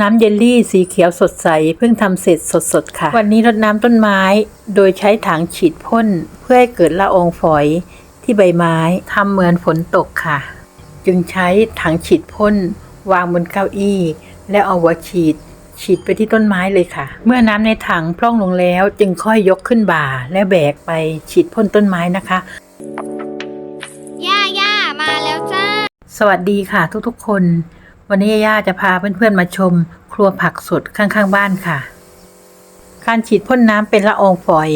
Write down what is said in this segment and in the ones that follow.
น้ำเยลลี่สีเขียวสดใสเพิ่งทำเสร็จสดๆค่ะ วันนี้รดน้ำต้นไม้ โดยใช้ถังฉีดพ่น เพื่อให้เกิดละอองฝอยที่ใบไม้ทำเหมือนฝนตกค่ะ จึงใช้ถังฉีดพ่น วางบนเก้าอี้ แล้วเอาหัวฉีด ฉีดไปที่ต้นไม้เลยค่ะ เมื่อน้ำในถังพร่องลงแล้ว จึงค่อยยกขึ้นบ่า แล้วแบกไปฉีดพ่นต้นไม้นะคะย่าย่ามาแล้วจ้า สวัสดีค่ะทุกๆคน วันนี้ย่าจะพาเพื่อนๆมาชม ครัวผักสดข้างๆบ้านค่ะ การฉีดพ่นน้ำเป็นละอองฝอย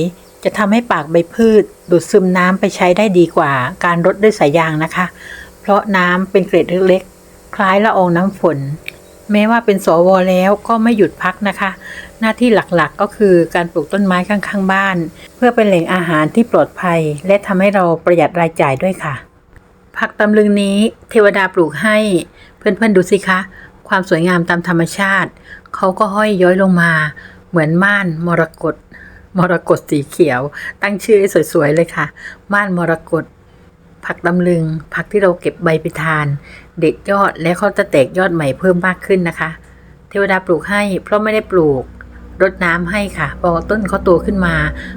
จะทำให้ปากใบพืช ดูดซึมน้ำไปใช้ได้ดีกว่า การรดด้วยสายยางนะคะ เพราะน้ำเป็นเกล็ดเล็กๆ คล้ายละอองน้ำฝน แม้ว่าเป็นสวแล้วก็ไม่หยุดพักนะคะ หน้าที่หลักๆก็คือการปลูกต้นไม้ข้างๆบ้าน เพื่อเป็นแหล่งอาหารที่ปลอดภัย และทำให้เราประหยัดรายจ่ายด้วยค่ะ ผักตำลึงนี้เทวดาปลูกให้ เพื่อนๆดูสิคะ ความสวยงามตามธรรมชาติ เขาก็ห้อยย้อยลงมา เหมือนม่านมรกตมรกตสีเขียว ตั้งชื่อให้สวยๆเลยค่ะ ม่านมรกตผักตำลึง ผักที่เราเก็บใบไปทาน เด็ดยอดและเขาจะแตกยอดใหม่เพิ่มมากขึ้นนะคะ เทวดาปลูกให้เพราะไม่ได้ปลูกรดน้ำให้ค่ะพอต้นเขาโตขึ้นมา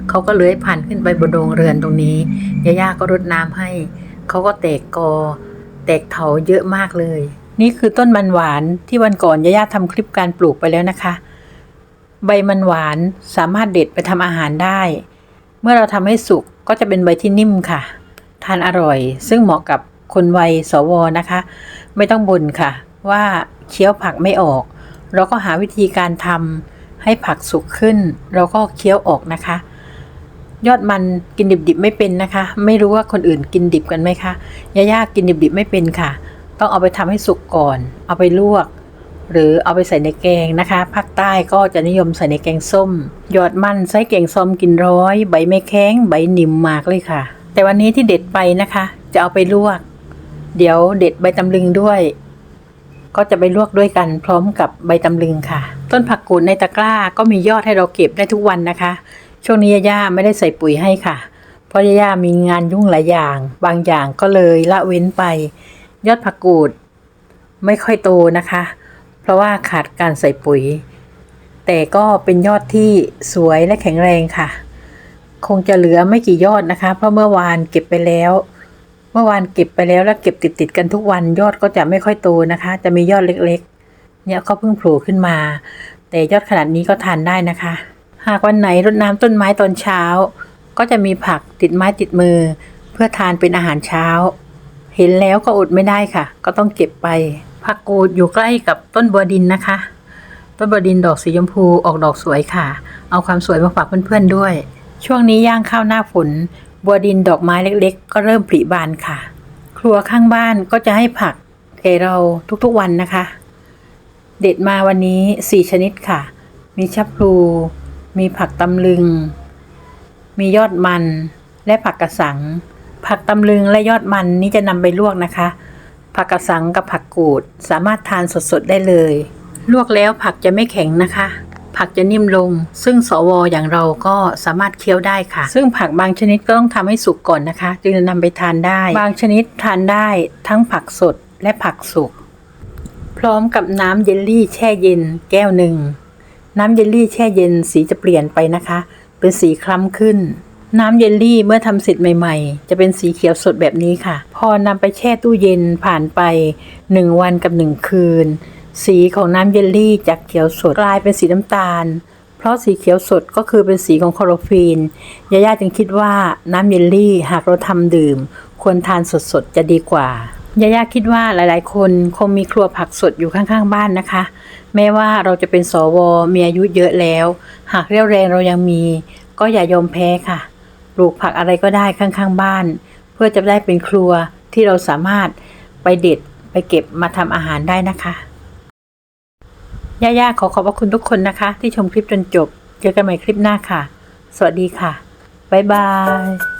เขาก็เลื้อยพันขึ้นไปบนโรงเรือนตรงนี้ย่าๆก็รดน้ำให้ เขาก็แตกกอ แตกเถาเยอะมากเลย นี่คือต้นมันหวานที่วันก่อนย่าๆทำคลิปการปลูกไปแล้วนะคะ ใบมันหวานสามารถเด็ดไปทำอาหารได้ เมื่อเราทำให้สุกก็จะเป็นใบที่นิ่มค่ะ ทานอร่อย ซึ่งเหมาะกับคนวัยสวนะคะ ไม่ต้องบ่นค่ะ ว่าเคี้ยวผักไม่ออก เราก็หาวิธีการทำให้ผักสุกขึ้น เราก็เคี้ยวออกนะคะ ยอดมันกินดิบๆไม่เป็นนะคะ ไม่รู้ว่าคนอื่นกินดิบกันไหมคะย่าๆกินดิบๆไม่เป็นค่ะ ต้องเอาไปทำให้สุกก่อน เอาไปลวก หรือเอาไปใส่ในแกงนะคะ ภาคใต้ก็จะนิยมใส่ในแกงส้ม ยอดมันใส่แกงส้มกินร้อย ใบไม่แข็งใบนิ่มมากเลยค่ะ แต่วันนี้ที่เด็ดไปนะคะ จะเอาไปลวก เดี๋ยวเด็ดใบตำลึงด้วย ก็จะไปลวกด้วยกันพร้อมกับใบตำลึงค่ะ ต้นผักกูดในตะกร้าก็มียอดให้เราเก็บได้ทุกวันนะคะ ช่วงนี้ย่าไม่ได้ใส่ปุ๋ยให้ค่ะ เพราะย่ามีงานยุ่งหลายอย่าง บางอย่างก็เลยละเว้นไป ยอดผักกูดไม่ค่อยโตนะคะ เพราะว่าขาดการใส่ปุ๋ย แต่ก็เป็นยอดที่สวยและแข็งแรงค่ะ คงจะเหลือไม่กี่ยอดนะคะ เพราะเมื่อวานเก็บไปแล้ว เมื่อวานเก็บไปแล้วแล้วเก็บติดติดๆกันทุกวันยอดก็จะไม่ค่อยโตนะคะ จะมียอดเล็กๆ เนี่ยเขาเพิ่งโผล่ขึ้นมา แต่ยอดขนาดนี้ก็ทานได้นะคะ หากวันไหนรดน้ำต้นไม้ตอนเช้า ก็จะมีผักติดไม้ติดมือ เพื่อทานเป็นอาหารเช้า เห็นแล้วก็อดไม่ได้ค่ะ ก็ต้องเก็บไปผักกูดอยู่ใกล้กับต้นบัวดินนะคะ ต้นบัวดินดอกสีชมพูออกดอกสวยค่ะ เอาความสวยมาฝากเพื่อนๆด้วย ช่วงนี้ย่างข้าวหน้าฝนบัวดินดอกไม้เล็ก ๆ ก็เริ่มผลิบานค่ะ ครัวข้างบ้านก็จะให้ผักแก่เราทุกๆวันนะคะ เด็ดมาวันนี้สี่ชนิดค่ะ มีชับพลู มีผักตำลึง มียอดมัน และผักกระสัง ผักตำลึงและยอดมันนี้จะนำไปลวกนะคะ ผักกระสังกับผักกูดสามารถทานสดๆได้เลย ลวกแล้วผักจะไม่แข็งนะคะ ผักจะนิ่มลง ซึ่งสวอย่างเราก็สามารถเคี้ยวได้ค่ะ ซึ่งผักบางชนิดก็ต้องทำให้สุกก่อนนะคะ จึงจะนำไปทานได้ บางชนิดทานได้ทั้งผักสดและผักสุก พร้อมกับน้ำเยลลี่แช่เย็นแก้วหนึ่งน้ำเยลลี่แช่เย็นสีจะเปลี่ยนไปนะคะ เป็นสีคล้ำขึ้น น้ำเยลลี่เมื่อทำเสร็จใหม่ๆ จะเป็นสีเขียวสดแบบนี้ค่ะ พอนำไปแช่ตู้เย็นผ่านไป 1 วันกับ 1 คืน สีของน้ำเยลลี่จากเขียวสดกลายเป็นสีน้ำตาล เพราะสีเขียวสดก็คือเป็นสีของคลอโรฟิลยาย่าจึงคิดว่าน้ำเยลลี่หากเราทำดื่ม ควรทานสดๆจะดีกว่ายาย่าคิดว่าหลายๆ คนคงมีครัวผักสดอยู่ข้างๆ บ้านนะคะ แม้ว่าเราจะเป็นสวมีอายุเยอะแล้ว หากเรี่ยวแรงเรายังมี ก็อย่ายอมแพ้ค่ะ ปลูกผักอะไรก็ได้ข้างๆบ้าน เพื่อจะได้เป็นครัวที่เราสามารถไปเด็ดไปเก็บมาทำอาหารได้นะคะย่าๆขอขอบพระคุณทุกคนนะคะ ที่ชมคลิปจนจบ เจอกันใหม่คลิปหน้าค่ะ สวัสดีค่ะ บ๊ายบาย